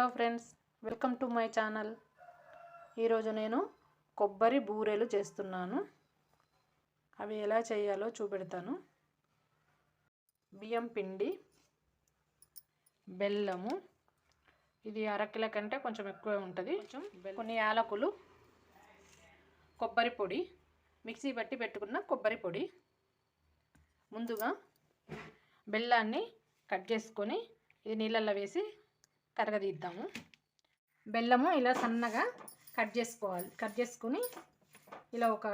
Hello friends welcome to my channel. ఈరోజు నేను కొబ్బరి బూరెలు చేస్తున్నాను. అవి ఎలా చేయాలో చూపెడతాను. బియ్యం పిండి బెల్లము. ఇది అరకిల కంటే కొంచెం ఎక్కువ ఉంటుంది. కొంచెం కొన్ని యాలకులు కొబ్బరి పొడి మిక్సీ పట్టి పెట్టుకున్న కొబ్బరి పొడి. ముందుగా బెల్లాన్ని కట్ చేసుకొని ఇది నీళ్ళల్లో వేసి కరగదీద్దాము. బెల్లము ఇలా సన్నగా కట్ చేసుకోవాలి. కట్ చేసుకుని ఇలా ఒక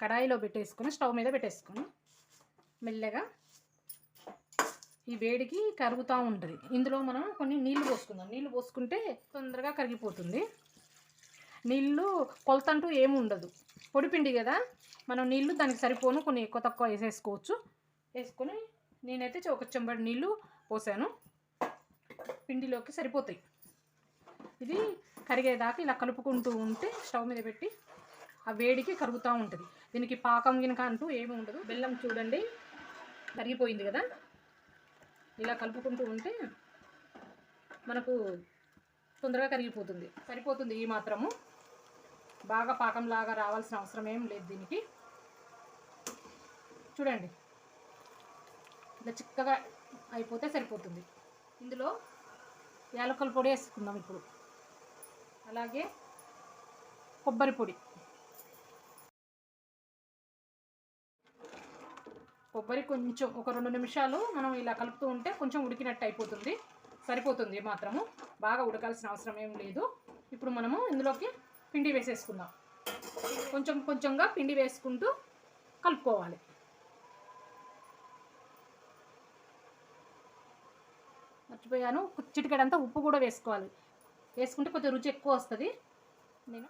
కడాయిలో పెట్టేసుకొని స్టవ్ మీద పెట్టేసుకొని మెల్లగా ఈ వేడికి కరుగుతూ ఉంటుంది. ఇందులో మనం కొన్ని నీళ్ళు పోసుకుందాం. నీళ్ళు పోసుకుంటే తొందరగా కరిగిపోతుంది. నీళ్ళు కొలత అంటూ ఏమి ఉండదు. పొడిపిండి కదా. మనం నీళ్ళు దానికి సరిపోను కొన్ని ఎక్కువ తక్కువ వేసేసుకోవచ్చు. వేసుకొని నేనైతే ఒక చెంబడి నీళ్ళు పోసాను. పిండిలోకి సరిపోతాయి. ఇది కరిగేదాకా ఇలా కలుపుకుంటూ ఉంటే స్టవ్ మీద పెట్టి ఆ వేడికి కరుగుతూ ఉంటుంది. దీనికి పాకం గినక అంటూ ఏమి ఉండదు. బెల్లం చూడండి కరిగిపోయింది కదా? ఇలా కలుపుకుంటూ ఉంటే మనకు తొందరగా కరిగిపోతుంది. సరిపోతుంది ఈ మాత్రము. బాగా పాకంలాగా రావాల్సిన అవసరం ఏం లేదు దీనికి. చూడండి ఇలా చిక్కగా అయిపోతే సరిపోతుంది. ఇందులో యాలకల పొడి వేసుకుందాం ఇప్పుడు. అలాగే కొబ్బరి పొడి. కొబ్బరి కొంచెం ఒక రెండు నిమిషాలు మనం ఇలా కలుపుతూ ఉంటే కొంచెం ఉడికినట్టు అయిపోతుంది. సరిపోతుంది మాత్రము. బాగా ఉడకాల్సిన అవసరం ఏం లేదు. ఇప్పుడు మనము ఇందులోకి పిండి వేసేసుకుందాం. కొంచెం కొంచెంగా పిండి వేసుకుంటూ కలుపుకోవాలి. మర్చిపోయాను. చిటికెడంతా ఉప్పు కూడా వేసుకోవాలి. వేసుకుంటే కొంచెం రుచి ఎక్కువ వస్తుంది. నేను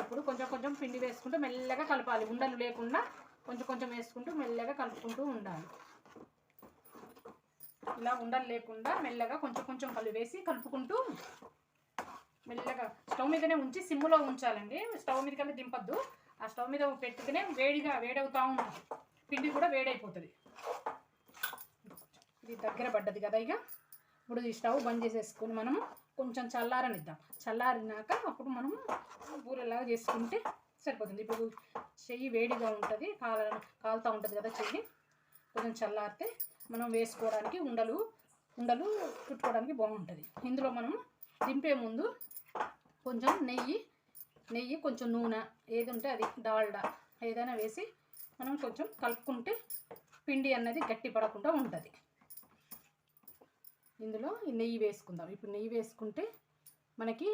ఇప్పుడు కొంచెం కొంచెం పిండి వేసుకుంటూ మెల్లగా కలపాలి. ఉండలు లేకుండా కొంచెం కొంచెం వేసుకుంటూ మెల్లగా కలుపుకుంటూ ఉండాలి. ఇలా ఉండలు లేకుండా మెల్లగా కొంచెం కొంచెం కలు వేసి కలుపుకుంటూ మెల్లగా స్టవ్ మీదనే ఉంచి సిమ్లో ఉంచాలండి. స్టవ్ మీద కన్నా దింపద్దు. ఆ స్టవ్ మీద పెట్టుకునే వేడిగా వేడవుతూ ఉంటుంది. పిండి కూడా వేడైపోతుంది. ఇది దగ్గర పడ్డది కదా ఇక. ఇప్పుడు ఈ స్టవ్ బంద్ చేసేసుకొని మనము కొంచెం చల్లారనిద్దాం. చల్లారినాక అప్పుడు మనము బూరెలాగా చేసుకుంటే సరిపోతుంది. ఇప్పుడు చెయ్యి వేడిగా ఉంటుంది కాల కాలుతూ ఉంటుంది కదా చెయ్యి. కొంచెం చల్లారితే మనం వేసుకోవడానికి ఉండలు ఉండలు చుట్టుకోవడానికి బాగుంటుంది. ఇందులో మనం దింపే ముందు కొంచెం నెయ్యి నెయ్యి కొంచెం నూనె ఏది ఉంటే అది డాల్డా ఏదైనా వేసి మనం కొంచెం కలుపుకుంటే పిండి అన్నది గట్టి పడకుండా ఉంటుంది. ఇందులో ఈ నెయ్యి వేసుకుందాం. ఇప్పుడు నెయ్యి వేసుకుంటే మనకి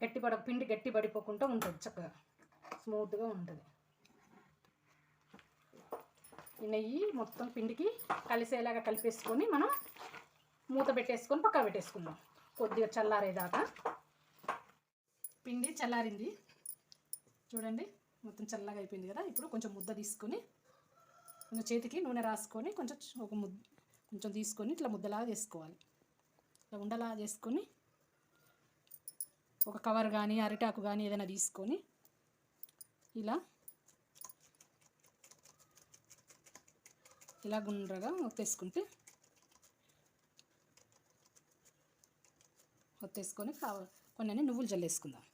గట్టి పడ పిండి గట్టి పడిపోకుండా ఉంటుంది చక్కగా. స్మూత్గా ఉంటుంది. ఈ నెయ్యి మొత్తం పిండికి కలిసేలాగా కలిపేసుకొని మనం మూత పెట్టేసుకొని పక్క పెట్టేసుకుందాం. కొద్దిగా చల్లారేదాకా. పిండి చల్లారింది. చూడండి మొత్తం చల్లగా అయిపోయింది కదా. ఇప్పుడు కొంచెం ముద్ద తీసుకొని కొంచెం చేతికి నూనె రాసుకొని కొంచెం ఒక ముద్ద కొంచెం తీసుకొని ఇట్లా ముద్దలాగా చేసుకోవాలి. ఇట్లా ఉండలా చేసుకొని ఒక కవర్ కానీ అరిటాకు కానీ ఏదైనా తీసుకొని ఇలా ఇలా గుండ్రగా ఒత్తేసుకుంటే ఒత్తేసుకొని కావ కొన్ని నువ్వులు జల్లేసుకుందాం.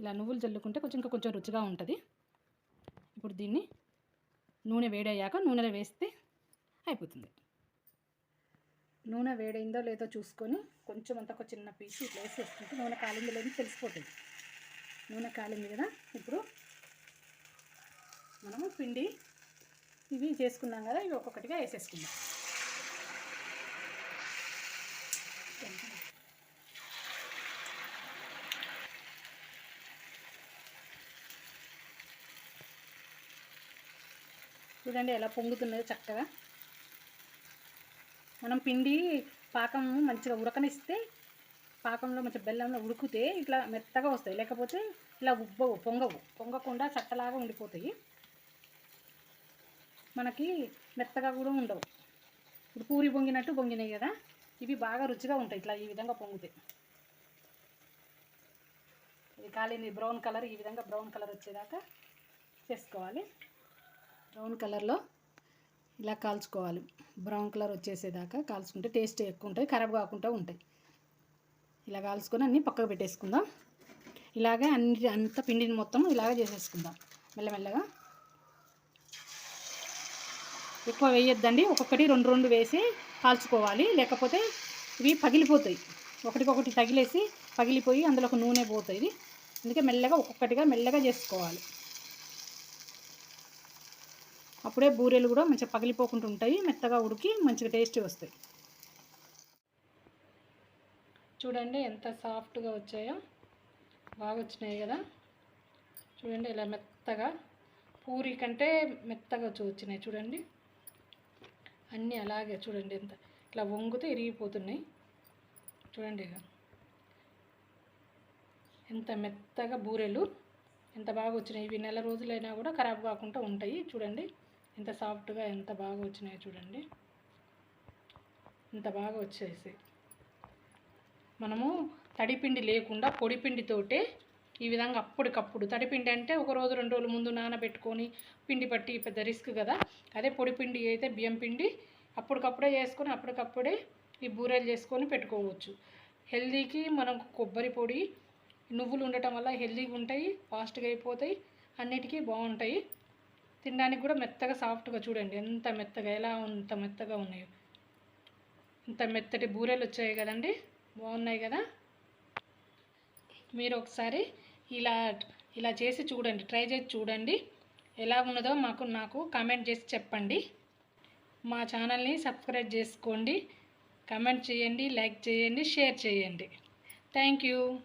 ఇలా నువ్వులు జల్లుకుంటే కొంచెం ఇంకా కొంచెం రుచిగా ఉంటుంది. ఇప్పుడు దీన్ని నూనె వేడయ్యాక నూనెలో వేస్తే అయిపోతుంది. నూనె వేడైందో లేదో చూసుకొని కొంచెం అంత ఒక చిన్న పీస్ ఇట్లా వేసేసుకుంటే నూనె కాలింది లేదని తెలిసిపోతుంది. నూనె కాలింది కదా ఇప్పుడు మనము పిండి ఇవి చేసుకున్నాం కదా ఇవి ఒక్కొక్కటిగా వేసేసుకుందాం. చూడండి ఎలా పొంగుతున్నదో చక్కగా. మనం పిండి పాకం మంచిగా ఉడకనిస్తే పాకంలో మంచిగా బెల్లంలో ఉడికితే ఇట్లా మెత్తగా వస్తాయి. లేకపోతే ఇలా ఉబ్బవు పొంగవు పొంగకుండా చట్టలాగా ఉండిపోతాయి. మనకి మెత్తగా కూడా ఉండవు. ఇప్పుడు పూరి పొంగినట్టు పొంగినాయి కదా ఇవి బాగా రుచిగా ఉంటాయి ఇట్లా ఈ విధంగా పొంగుతాయి ఇది కాలేని బ్రౌన్ కలర్ ఈ విధంగా బ్రౌన్ కలర్ వచ్చేదాకా చేసుకోవాలి. బ్రౌన్ కలర్లో ఇలా కాల్చుకోవాలి. బ్రౌన్ కలర్ వచ్చేసేదాకా కాల్చుకుంటే టేస్ట్ ఎక్కువ ఉంటాయి ఖరాబ్ కాకుండా ఉంటాయి. ఇలా కాల్చుకొని అన్నీ పక్కకు పెట్టేసుకుందాం. ఇలాగే అన్ని అంత పిండిని మొత్తం ఇలాగే చేసేసుకుందాం. మెల్లమెల్లగా. ఎక్కువ వేయొద్దండి ఒక్కొక్కటి రెండు రెండు వేసి కాల్చుకోవాలి. లేకపోతే ఇవి పగిలిపోతాయి. ఒకటికొకటి తగిలేసి పగిలిపోయి అందులో ఒక నూనె పోతుంది అందుకే మెల్లగా ఒక్కొక్కటిగా మెల్లగా చేసుకోవాలి. అప్పుడే బూరెలు కూడా మంచిగా పగిలిపోకుండా ఉంటాయి మెత్తగా ఉడికి మంచిగా టేస్ట్ వస్తాయి. చూడండి ఎంత సాఫ్ట్గా వచ్చాయో బాగా వచ్చినాయి కదా. చూడండి ఇలా మెత్తగా పూరి కంటే మెత్తగా వచ్చి వచ్చినాయి చూడండి. అన్నీ అలాగే చూడండి ఎంత ఇట్లా వంగితే ఇరిగిపోతున్నాయి. చూడండి ఇక. ఎంత మెత్తగా బూరెలు ఎంత బాగా వచ్చినాయి. ఇవి నెల రోజులైనా కూడా ఖరాబ్ కాకుండా ఉంటాయి చూడండి. ఎంత సాఫ్ట్గా ఎంత బాగా వచ్చినాయి చూడండి. ఇంత బాగా వచ్చేసి మనము తడిపిండి లేకుండా పొడిపిండితోటే ఈ విధంగా అప్పటికప్పుడు తడిపిండి అంటే ఒక రోజు రెండు రోజుల ముందు నానబెట్టుకొని పిండి పట్టి పెద్ద రిస్క్ కదా. అదే పొడిపిండి అయితే బియ్యం పిండి అప్పటికప్పుడే చేసుకొని అప్పటికప్పుడే ఈ బూరెలు చేసుకొని పెట్టుకోవచ్చు. హెల్దీకి మనం కొబ్బరి పొడి నువ్వులు ఉండటం వల్ల హెల్దీగా ఉంటాయి ఫాస్ట్గా అయిపోతాయి అన్నిటికీ బాగుంటాయి. తినడానికి కూడా మెత్తగా సాఫ్ట్గా చూడండి. ఎంత మెత్తగా ఎలా అంత మెత్తగా ఉన్నాయో. ఇంత మెత్తటి బూరెలు వచ్చాయి కదండి. బాగున్నాయి కదా. మీరు ఒకసారి ఇలా ఇలా చేసి చూడండి. ట్రై చేసి చూడండి. ఎలా ఉన్నదో మాకు నాకు కామెంట్ చేసి చెప్పండి. మా ఛానల్ని సబ్స్క్రైబ్ చేసుకోండి. కమెంట్ చేయండి లైక్ చేయండి షేర్ చేయండి. Thank you.